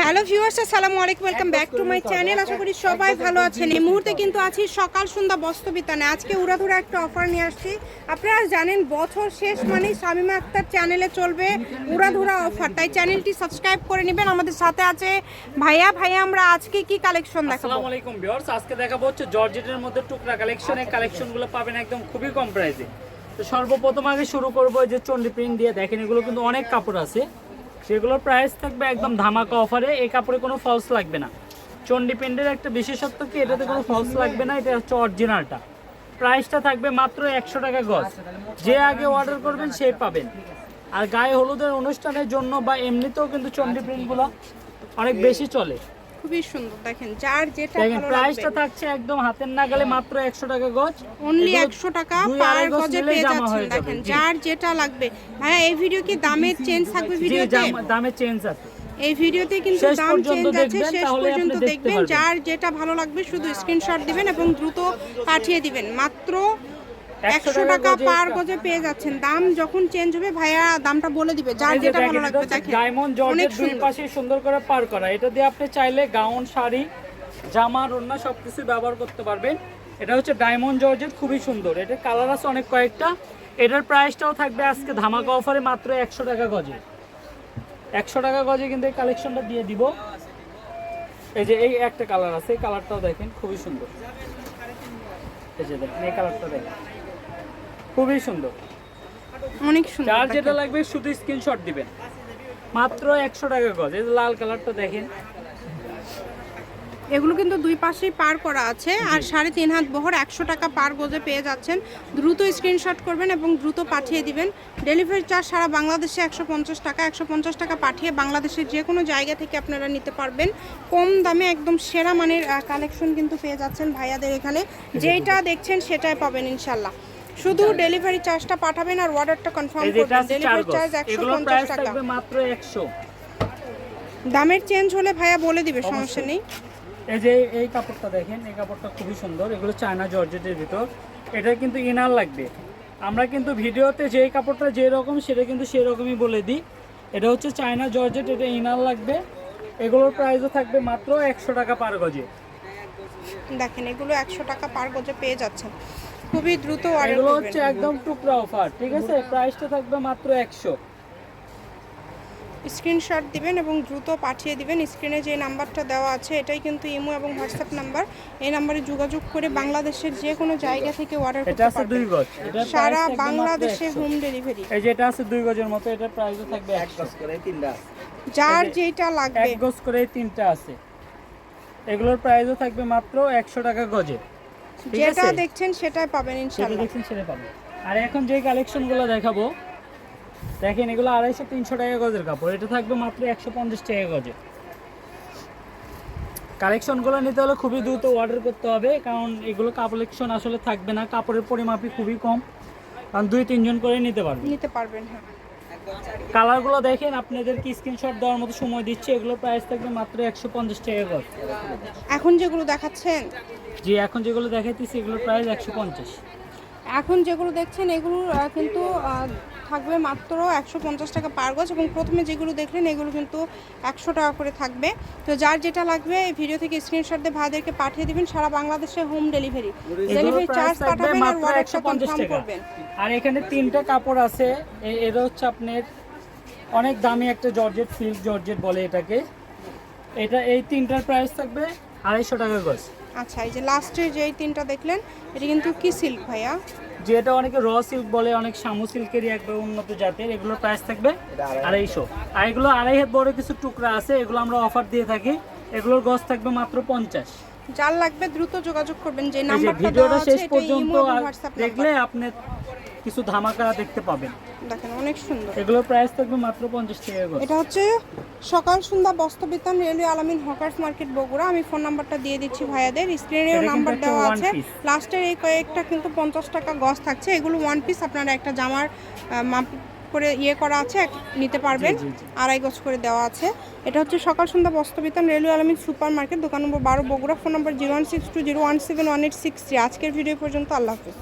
Hello viewers আসসালামু আলাইকুম welcome back to my channel আশা করি সবাই ভালো আছেন। এই মুহূর্তে কিন্তু আছি সকাল সন্ধ্যা বস্তবিতানে আজকে উড়াধুরা একটা অফার নিয়ে আসছি। আপনারা জানেন বছর শেষ মানেই শামিমা আক্তার চ্যানেলে চলবে উড়াধুরা অফার তাই চ্যানেলটি সাবস্ক্রাইব করে নেবেন। আমাদের সাথে আছে ভাইয়া। ভাইয়া আমরা আজকে কি কালেকশন দেখাবো? আসসালামু আলাইকুম ভিউয়ার্স আজকে দেখাবো হচ্ছে জর্জেটের মধ্যে টুকরা কালেকশনে কালেকশনগুলো পাবেন একদম খুবই কম প্রাইসে তো সর্বপ্রথম আগে শুরু করব যে চন্ডি প্রিন্ট দিয়ে। দেখেন এগুলো কিন্তু অনেক কাপড় আছে। সেগুলোর প্রাইস থাকবে একদম ধামাকা অফারে এই কাপড়ে কোনো ফলস লাগবে না। চন্ডি প্যান্টের একটা বিশেষত্ব কি? এটাতে কোনো ফলস লাগবে না, এটা হচ্ছে অরিজিনালটা প্রাইসটা থাকবে মাত্র একশো টাকা গজ। যে আগে অর্ডার করবেন, সে পাবেন। আর গায়ে হলুদের অনুষ্ঠানের জন্য বা এমনিতেও কিন্তু চন্ডি প্রিন্টগুলো অনেক বেশি চলে। খুবই সুন্দর। দেখেন যার যেটা দেখেন প্রাইসটা থাকছে একদম হাতের নাগালে মাত্র একশো টাকা গজ। অনলি এগুলো একশো টাকা পার গজে পেয়ে যাচ্ছেন। দেখেন যার যেটা লাগবে। ভাইয়া এই ভিডিও কি দামের চেঞ্জ থাকবে ভিডিওতে দামে চেঞ্জ আছে। এই ভিডিওতে কিন্তু দাম চেঞ্জ আছে দেখবেন, শেষ পর্যন্ত দেখবেন। যার যেটা ভালো লাগবে শুধু স্ক্রিনশট দিবেন এবং দ্রুত পাঠিয়ে দিবেন। মাত্র একশো টাকা পার গজে পেয়ে যাচ্ছেন। দাম যখন চেঞ্জ হবে ভাইয়া দামটা বলে দিবে। যার যেটা ভালো লাগবে দেখেন ডায়মন্ড জর্জেট দুই পাশে সুন্দর করে পার করা। এটা দিয়ে আপনি চাইলে গাউন শাড়ি জামা ওড়না সবকিছু ব্যবহার করতে পারবেন। এটা হচ্ছে ডায়মন্ড জর্জেট খুবই সুন্দর। এটা কালার আছে অনেক কয়েকটা। এটার প্রাইসটাও থাকবে আজকে ধামাকা অফারে মাত্র একশো টাকা গজে। একশো টাকা গজে কিন্তু এই কালেকশনটা দিয়ে দিব। এই যে এই একটা কালার আছে এই কালারটাও দেখেন খুবই সুন্দর। এই যে দেখেন এই কালারটা দেখেন। খুবই সুন্দর। অনেক সুন্দর যার যেটা লাগবে শুধু স্ক্রিনশট দিবেন। মাত্র একশো টাকা গজ। এই লাল কালারটা দেখেন। এগুলো কিন্তু দুই পাশেই পার করা আছে আর সাড়ে তিন হাত বহর একশো টাকা পার গজে পেয়ে যাচ্ছেন। দ্রুত স্ক্রিনশট করবেন এবং দ্রুত পাঠিয়ে দিবেন। ডেলিভারি চার্জ সারা বাংলাদেশে একশো পঞ্চাশ টাকা একশো পঞ্চাশ টাকা পাঠিয়ে বাংলাদেশের যে কোনো জায়গা থেকে আপনারা নিতে পারবেন। কম দামে একদম সেরা মানের কালেকশন কিন্তু পেয়ে যাচ্ছেন ভাইয়াদের এখানে। যেটা দেখছেন সেটাই পাবেন ইনশাল্লাহ। শুধু ডেলিভারি চার্জটা পাঠাবেন আর অর্ডারটা কনফার্ম করবেন। ডেলিভারি চার্জ একশো এগুলোর পঞ্চাশ প্রাইস টাকা। থাকবে মাত্র একশো। দামের চেঞ্জ হলে ভাইয়া বলে দিবে সমস্যা নেই। এই যে এই কাপড়টা দেখেন এই কাপড়টা খুবই সুন্দর। এগুলো চায়না জর্জেটের ভিতর। এটা কিন্তু ইনার লাগবে। আমরা কিন্তু ভিডিওতে যে কাপড়টা যেরকম সেটা কিন্তু সেরকমই বলে দিই। এটা হচ্ছে চায়না জর্জেট এটা ইনার লাগবে। এগুলোর প্রাইসও থাকবে মাত্র একশো টাকা পার গজে। দেখেন এগুলো একশো টাকা পার গজে পেয়ে যাচ্ছেন। খুবই দ্রুত অর্ডার এগুলো করবেন। হচ্ছে একদম টুকরা অফার ঠিক আছে? প্রাইসটা থাকবে মাত্র একশো। স্ক্রিনশট দিবেন এবং দ্রুত পাঠিয়ে দিবেন। স্ক্রিনে যে নাম্বারটা দেওয়া আছে এটাই কিন্তু ইমো এবং হোয়াটসঅ্যাপ নাম্বার। এই নাম্বারে যোগাযোগ করে বাংলাদেশের যে কোনো জায়গা থেকে অর্ডার এটা করতে আছে দুই গজ। সারা বাংলাদেশে হোম ডেলিভারি এই যে এটা আছে দুই গজের মতো এটা প্রাইসও থাকবে একশো। যার এই যে যেটা লাগবে। এক গজ করে এই তিনটা আছে। এগুলোর প্রাইসও থাকবে মাত্র একশো টাকা গজে। যেটা দেখছেন সেটাই পাবেন ইনশাআল্লাহ। দেখছেন সেটা পাবেন। আর এখন যে কালেকশনগুলো দেখাবো দেখেন এগুলো আড়াইশো তিনশো টাকা গজের কাপড়। এটা থাকবে মাত্র একশো পঞ্চাশ টাকা গজে। কালেকশনগুলো নিতে হলে খুবই দ্রুত অর্ডার করতে হবে কারণ এগুলো কালেকশন আসলে থাকবে না। কাপড়ের পরিমাপই খুবই কম কারণ দুই তিনজন করে নিতে পারবে। নিতে পারবেন হ্যাঁ। কালারগুলো দেখেন আপনাদের কি স্ক্রিনশট দেওয়ার মতো সময় দিচ্ছে এগুলো প্রাইস থাকবে মাত্র একশো পঞ্চাশ টাকা গজ। এখন যেগুলো দেখাচ্ছেন জি এখন যেগুলো দেখাইতেছি এগুলোর প্রাইস একশো পঞ্চাশ। এখন যেগুলো দেখছেন এগুলো কিন্তু থাকবে মাত্র একশো পঞ্চাশ টাকা পার গজ এবং প্রথমে যেগুলো দেখলেন এগুলো কিন্তু একশো টাকা করে থাকবে। তো যার যেটা লাগবে এই ভিডিও থেকে স্ক্রিনশট দিয়ে ভাইদেরকে পাঠিয়ে দিবেন সারা বাংলাদেশে হোম ডেলিভারি ডেলিভারি চার্জ পাঠাবেন আর অর্ডারটা কনফার্ম করবেন। আর এখানে তিনটা কাপড় আছে এটা হচ্ছে আপনার অনেক দামি একটা জর্জেট সিল্ক জর্জেট বলে এটাকে। এটা এই তিনটার প্রাইস থাকবে আড়াইশো টাকা গজ। আচ্ছা এই যে লাস্টে যে তিনটা দেখলেন এটা কিন্তু কি সিল্ক ভাইয়া? যে এটা অনেকে র সিল্ক বলে অনেক শামু সিল্কেরই একবার উন্নত জাতের। এগুলো প্রাইস থাকবে আড়াইশো। আর এগুলো আড়াই হাত বড় কিছু টুকরা আছে এগুলো আমরা অফার দিয়ে থাকি। এগুলোর গজ থাকবে মাত্র পঞ্চাশ। যার লাগবে দ্রুত যোগাযোগ করবেন যে নাম্বারটা দেওয়া ভিডিওটা আছে শেষ এটা পর্যন্ত ইমো আর হোয়াটসঅ্যাপ দেখলে আপনি কিছু ধামাকা দেখতে পাবেন। দেখেন অনেক সুন্দর। এগুলোর প্রাইস থাকবে মাত্র পঞ্চাশ টাকা এটা হচ্ছে সকাল সন্ধ্যা বস্তবিতান railway Alamin hawkers market Bogura. আমি ফোন নাম্বারটা দিয়ে দিচ্ছি ভাইয়াদের। স্ক্রিনেও নাম্বার দেওয়া আছে। লাস্টের এই কয়েকটা কিন্তু পঞ্চাশ টাকা গজ থাকছে। এগুলো ওয়ান পিস আপনারা একটা জামার মাপ করে ইয়ে করা আছে নিতে পারবেন। আড়াই গজ করে দেওয়া আছে। এটা হচ্ছে সকাল সন্ধ্যা বস্তবিতান রেলওয়ে আলামিন সুপার মার্কেট দোকান নম্বর বারো Bogura. Phone number zero one six two zero one seven one eight six three আজকের ভিডিও পর্যন্ত আল্লাহ হাফিজ।